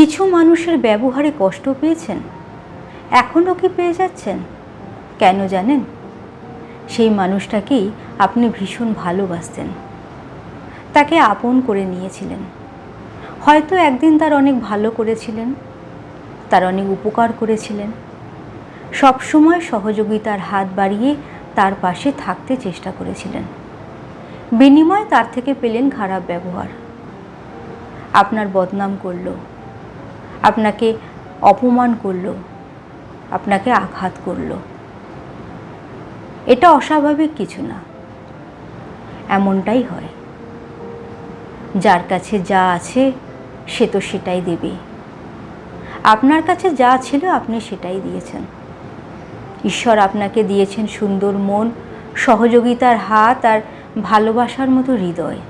কিছু মানুষের ব্যবহারে কষ্ট পেয়েছেন? এখনও কি পেয়ে যাচ্ছেন? কেন জানেন? সেই মানুষটাকেই আপনি ভীষণ ভালোবাসতেন। তাকে আপন করে নিয়েছিলেন। হয়তো একদিন তার অনেক ভালো করেছিলেন, তার অনেক উপকার করেছিলেন। সবসময় সহযোগিতার হাত বাড়িয়ে তার পাশে থাকতে চেষ্টা করেছিলেন। বিনিময়ে তার থেকে পেলেন খারাপ ব্যবহার। আপনার বদনাম করল। আপনাকে অপমান করল, আপনাকে আঘাত করল। এটা অস্বাভাবিক কিছু না, এমনটাই হয়। যার কাছে যা আছে, সে তো সেটাই দেবে। আপনার কাছে যা ছিল, আপনি সেটাই দিয়েছেন। ঈশ্বর আপনাকে দিয়েছেন সুন্দর মন, সহযোগিতার হাত আর ভালোবাসার মতো হৃদয়।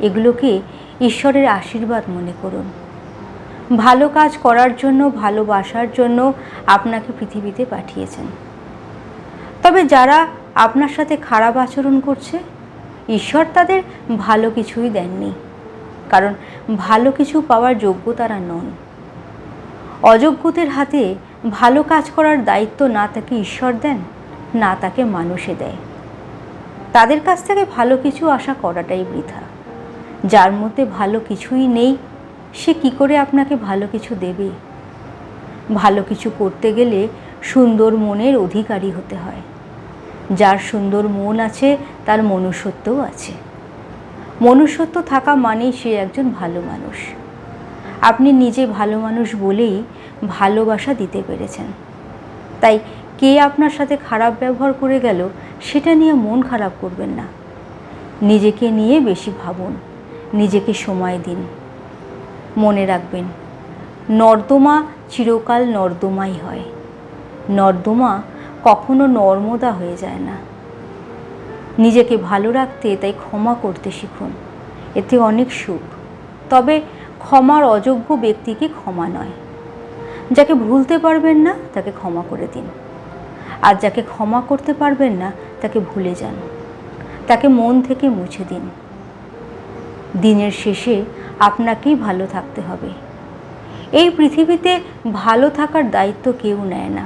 এগুলোকে ঈশ্বরের আশীর্বাদ মনে করুন। ভালো কাজ করার জন্য, ভালোবাসার জন্য আপনাকে পৃথিবীতে পাঠিয়েছেন। তবে যারা আপনার সাথে খারাপ আচরণ করছে, ঈশ্বর তাদের ভালো কিছুই দেননি। কারণ ভালো কিছু পাওয়ার যোগ্য তারা নন। অযোগ্যদের হাতে ভালো কাজ করার দায়িত্ব না তাকে ঈশ্বর দেন, না তাকে মানুষে দেয়। তাদের কাছ থেকে ভালো কিছু আশা করাটাই বৃথা। যার মধ্যে ভালো কিছুই নেই সে কি করে আপনাকে ভালো কিছু দেবে? ভালো কিছু করতে গেলে সুন্দর মনের অধিকারী হতে হয়। যার সুন্দর মন আছে, তার মনুষ্যত্বও আছে। মনুষ্যত্ব থাকা মানেই সে একজন ভালো মানুষ। আপনি নিজে ভালো মানুষ বলেই ভালোবাসা দিতে পেরেছেন। তাই কে আপনার সাথে খারাপ ব্যবহার করে গেল, সেটা নিয়ে মন খারাপ করবেন না। নিজেকে নিয়ে বেশি ভাবুন। নিজেকে সময় দিন। মনে রাখবেন, নর্দমা চিরকাল নর্দমাই হয়। নর্দমা কখনো নর্মদা হয়ে যায় না। নিজেকে ভালো রাখতে তাই ক্ষমা করতে শিখুন। এতে অনেক সুখ। তবে ক্ষমার অযোগ্য ব্যক্তিকে ক্ষমা নয়। যাকে ভুলতে পারবেন না, তাকে ক্ষমা করে দিন। আর যাকে ক্ষমা করতে পারবেন না, তাকে ভুলে যান। তাকে মন থেকে মুছে দিন। দিনের শেষে আপনাকেই ভালো থাকতে হবে। এই পৃথিবীতে ভালো থাকার দায়িত্ব কেউ নেয় না।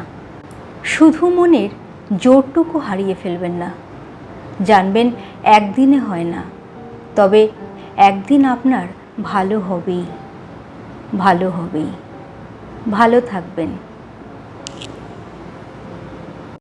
শুধু মনের জোরটুকু হারিয়ে ফেলবেন না। জানবেন একদিনে হয় না, তবে একদিন আপনার ভালো হবেই। ভালো হবেই। ভালো থাকবেন।